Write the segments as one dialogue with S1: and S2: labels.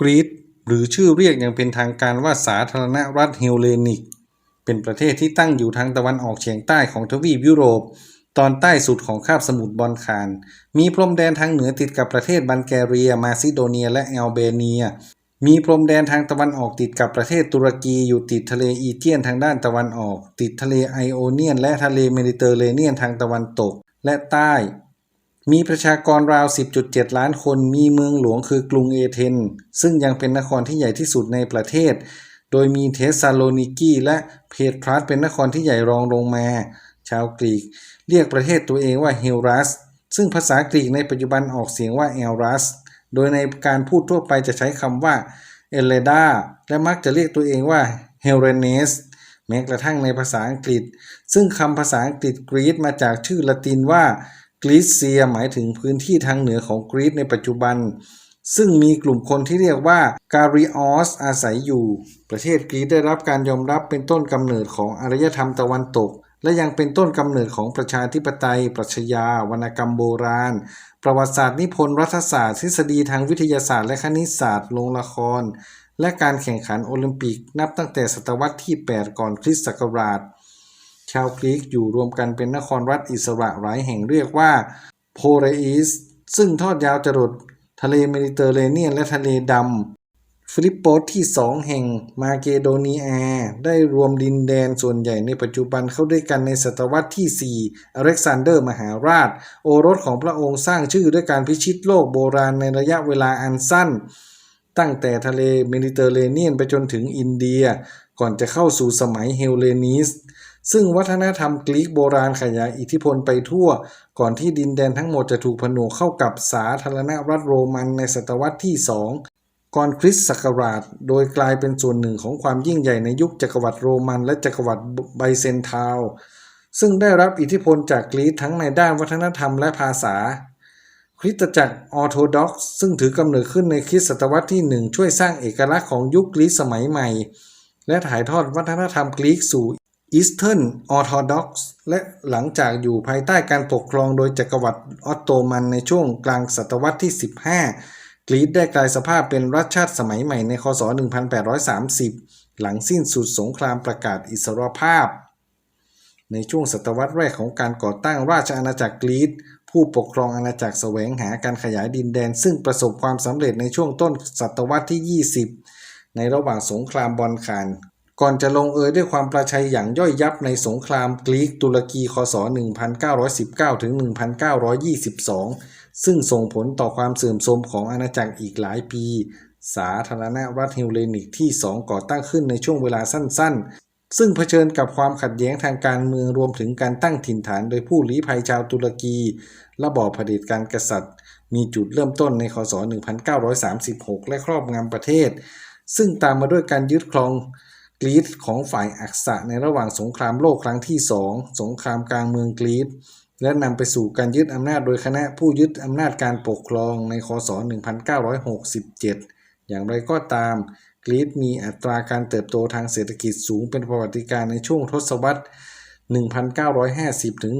S1: กรีซหรือชื่อเรียกอย่างเป็นทางการว่าสาธารณรัฐเฮลเลนิก เป็นประเทศที่ตั้งอยู่ทางตะวันออกเฉียงใต้ของทวีปยุโรป ตอนใต้สุดของคาบสมุทรบอลข่าน มีพรมแดนทางเหนือติดกับประเทศบัลแกเรีย มาซิโดเนียและแอลเบเนีย มีพรมแดนทางตะวันออกติดกับประเทศตุรกีอยู่ติดทะเลอีเจียนทางด้านตะวันออก ติดทะเลไอโอเนียน และทะเลเมดิเตอร์เรเนียนทางตะวันตกและใต้ มีประชากรราว 10.7 ล้านคน มีเมืองหลวงคือกรุงเอเธนซึ่งยังเป็นนครที่ใหญ่ที่สุดในประเทศ โดยมีเทสซาโลนิกีและเพตรัสเป็นนครที่ใหญ่รองลงมา ชาวกรีก เรียกประเทศตัวเองว่าเฮลรัส ซึ่งภาษากรีกในปัจจุบันออกเสียงว่าเอลรัส โดยในการพูดทั่วไปจะใช้คำว่าเอเลดาและมักจะเรียกตัวเองว่าเฮลเรเนสแม้กระทั่งในภาษาอังกฤษ ซึ่งคำภาษาอังกฤษกรีซมาจากชื่อละตินว่า กรีซเซียหมายถึงพื้นที่ทางเหนือของกรีซในปัจจุบัน ซึ่งมีกลุ่มคนที่เรียกว่าการิออสอาศัยอยู่ ประเทศกรีซได้รับการยอมรับเป็นต้นกำเนิดของอารยธรรมตะวันตก และยังเป็นต้นกำเนิดของประชาธิปไตย ปรัชญาวรรณกรรมโบราณ ประวัติศาสตร์นิพนธ์รัฐศาสตร์ทฤษฎีทางวิทยาศาสตร์และคณิตศาสตร์โรงละคร และการแข่งขันโอลิมปิกนับตั้งแต่ศตวรรษที่ 8 ก่อนคริสต์ศักราช ชาวกรีกอยู่รวมกันเป็นนครรัฐอิสระหลายแห่งเรียกว่าโพเรอิสซึ่งทอดยาวจรดทะเลเมดิเตอร์เรเนียนและทะเลดำฟิลิปโปสที่สองแห่งมาเกโดเนีย ได้รวมดินแดนส่วนใหญ่ในปัจจุบันเข้าด้วยกันในศตวรรษที่ 4 อเล็กซานเดอร์มหาราช โอรสของพระองค์สร้างชื่อด้วยการพิชิตโลกโบราณในระยะเวลาอันสั้น ตั้งแต่ทะเลเมดิเตอร์เรเนียนไปจนถึงอินเดีย ก่อนจะเข้าสู่สมัยเฮลเลนิส ซึ่งวัฒนธรรมกรีกโบราณขยายอิทธิพลไปทั่ว ก่อนที่ดินแดนทั้งหมดจะถูกผนวกเข้ากับสาธารณรัฐโรมันในศตวรรษที่ 2 ก่อนคริสต์ศักราช โดยกลายเป็นส่วนหนึ่งของความยิ่งใหญ่ในยุคจักรวรรดิโรมันและจักรวรรดิไบเซนทาวซึ่งได้รับอิทธิพลจากกรีซทั้งในด้านวัฒนธรรมและภาษาคริสตจักรออร์โธดอกซ์ซึ่งถือกำเนิดขึ้นในคริสตศตวรรษที่หนึ่งช่วยสร้างเอกลักษณ์ของยุคกรีซสมัยใหม่ และถ่ายทอดวัฒนธรรมกรีกสู่ อีสเทิร์นออร์โธดอกซ์และหลังจากอยู่ภายใต้การปกครองโดยจักรวรรดิออตโตมันในช่วงกลางศตวรรษที่ 15 กรีซได้กลายสภาพเป็นรัฐชาติสมัยใหม่ในคศ 1830 หลังสิ้นสุดสงครามประกาศอิสรภาพ ในช่วงศตวรรษแรกของการก่อตั้งราชอาณาจักรกรีซผู้ปกครองอาณาจักรแสวงหาการขยายดินแดน ซึ่งประสบความสำเร็จในช่วงต้นศตวรรษที่ 20 ในระหว่างสงครามบอลข่าน ก่อนจะลงเอยด้วยความประชัยอย่างย่อยยับในสงครามกรีกตุรกีคศ 1919 ถึง 1922 ซึ่งส่งผลต่อความเสื่อมโทรมของอาณาจักรอีกหลายปี สาธารณรัฐเฮลเลนิกที่2ก่อตั้งขึ้นในช่วงเวลาสั้นๆ ซึ่งเผชิญกับความขัดแย้งทางการเมืองรวมถึงการตั้งถิ่นฐานโดยผู้ลี้ภัยชาวตุรกี ระบอบเผด็จการกษัตริย์ มีจุดเริ่มต้นในคศ 1936 และครอบงำประเทศ ซึ่งตามมาด้วยการยึดครอง กรีซของฝ่ายอักษะในระหว่างสงครามโลกครั้งที่2สงครามกลางเมืองกรีซและนำไปสู่การยึดอำนาจโดยคณะผู้ยึดอำนาจการปกครองในคศ 1967 อย่างไรก็ตาม กรีซมีอัตราการเติบโตทางเศรษฐกิจสูงเป็นประวัติการณ์ในช่วงทศวรรษ 1950 ถึง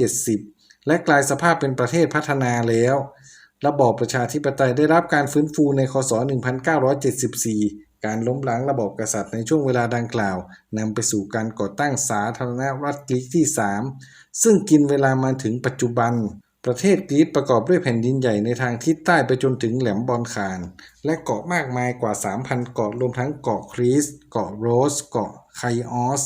S1: 1970 และกลายสภาพเป็นประเทศพัฒนาแล้ว ระบอบประชาธิปไตยได้รับการฟื้นฟูในคศ 1974 การล้มล้างระบอบกษัตริย์ในช่วงเวลาดังกล่าวนำไปสู่การก่อตั้งสาธารณรัฐกรีซที่ 3 ซึ่งกินเวลามาถึงปัจจุบัน ประเทศกรีซประกอบด้วยแผ่นดินใหญ่ในทางทิศใต้ไปจนถึงแหลมบอลข่าน และเกาะมากมายกว่า 3,000 เกาะรวมทั้งเกาะครีส เกาะโรส เกาะไคออส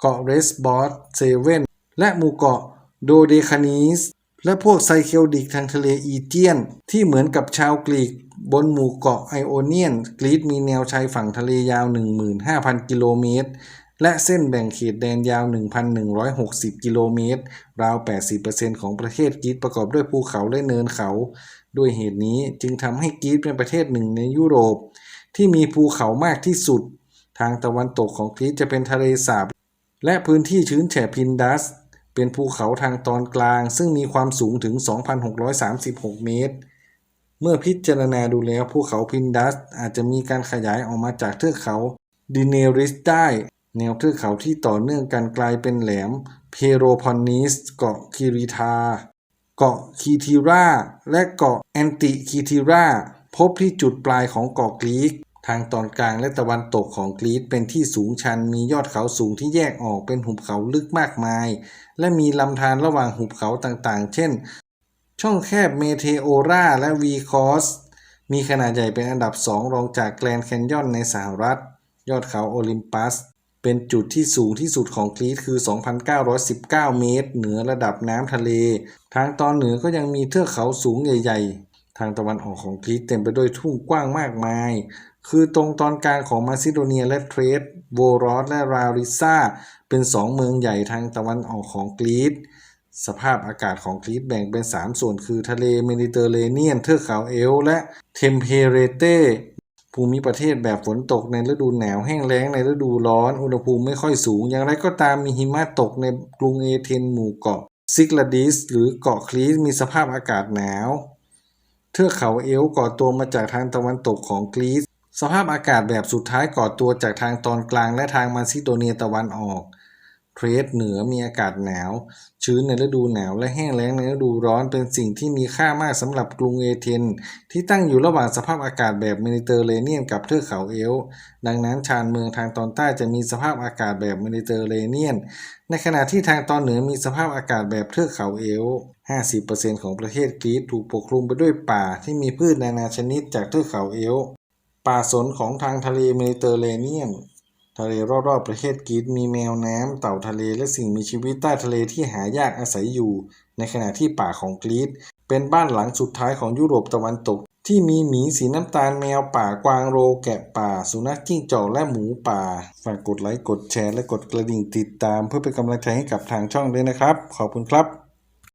S1: เกาะเรสบอสเซเว่น และหมู่เกาะโดเดคานีสและพวกไซเคลดิกทางทะเลอีเจียน ที่เหมือนกับชาวกรีก บนหมู่เกาะไอโอเนียนกรีซมีแนวชายฝั่งทะเลยาว 15,000 กิโลเมตร และเส้นแบ่งเขตแดนยาว 1,160 กิโลเมตร ราว 80%ของประเทศกรีซประกอบด้วยภูเขาและเนินเขา ด้วยเหตุนี้จึงทำให้กรีซเป็นประเทศหนึ่งในยุโรป ที่มีภูเขามากที่สุด ทางตะวันตกของกรีซจะเป็นทะเลสาบ และพื้นที่ชื้นแฉะพินดัส เป็นภูเขาทางตอนกลาง ซึ่งมีความสูงถึง 2,636 เมตร เมื่อพิจารณาดูแล้วภูเขาพินดัสอาจจะมีการขยายออกมาจากเทือกเขาดิเนริสได้ แนวเทือกเขาที่ต่อเนื่องกันกลายเป็นแหลม เพโรพอนนิสเกาะคิริทา เกาะคีทีรา และเกาะแอนติคีทีราพพบที่จุดปลายของเกาะกรีก ทางตอนกลางและตะวันตกของกรีซเป็นที่สูงชันมียอดเขาสูงที่แยกออกเป็นหุบเขาลึกมากมาย และมีลำธารระหว่างหุบเขาต่างๆ เช่น ช่องแคบเมเทโอราและวีคอสมีขนาดใหญ่เป็นอันดับสองรองจากแกรนแคนยอนในสหรัฐ ยอดเขาโอลิมปัส เป็นจุดที่สูงที่สุดของกรีซคือ 2,919 เมตร เหนือระดับน้ำทะเล ทางตอนเหนือก็ยังมีเทือกเขาสูงใหญ่ ๆ ทางตะวันออกของกรีซเต็มไปด้วยทุ่งกว้างมากมาย คือตรงตอนกลางของมาซิโดเนียและเทรสโวรอสและราริซาเป็นสองเมืองใหญ่ทางตะวันออกของกรีซ สภาพอากาศของกรีซแบ่งเป็น 3 ส่วนคือทะเลเมดิเตอร์เรเนียน เทือกเขาเอล และเทมเพเรเตภูมิประเทศแบบฝนตกในฤดูหนาวแห้งแล้งในฤดูร้อน อุณหภูมิไม่ค่อยสูง อย่างไรก็ตามมีหิมะตกในกรุงเอเธนหมู่เกาะซิกลาดิสหรือเกาะครีซมีสภาพอากาศหนาว เทือกเขาเอลก่อตัวมาจากทางตะวันตกของกรีซสภาพอากาศแบบสุดท้ายก่อตัวจากทางตอนกลางและทางมาซิโดเนียตะวันออก เทรสเหนือมีอากาศหนาว ชื้นในฤดูหนาว และแห้งแล้งในฤดูร้อนเป็นสิ่งที่มีค่ามากสำหรับกรุงเอเธนที่ตั้งอยู่ระหว่างสภาพอากาศแบบเมดิเตอร์เรเนียนกับเทือกเขาเอล์ดังนั้นชานเมืองทางตอนใต้จะมีสภาพอากาศแบบเมดิเตอร์เรเนียน ในขณะที่ทางตอนเหนือมีสภาพอากาศแบบเทือกเขาเอล์50%ของประเทศกรีซถูกปกคลุมไปด้วยป่าที่มีพืชนานาชนิดจากเทือกเขาเอล์ป่าสนของทางทะเลเมดิเตอร์เรเนียน ทะเลรอบๆประเทศกรีซมีแมวน้ำเต่าทะเลและสิ่งมีชีวิตใต้ทะเลที่หายากอาศัยอยู่ ในขณะที่ป่าของกรีซเป็นบ้านหลังสุดท้ายของยุโรปตะวันตก ที่มีหมีสีน้ำตาลแมวป่ากวางโรแกะป่า สุนัขจิ้งจอกและหมูป่า ฝากกดไลค์กดแชร์และกดกระดิ่งติดตาม เพื่อเป็นกำลังใจให้กับทางช่องด้วยนะครับ ขอบคุณครับ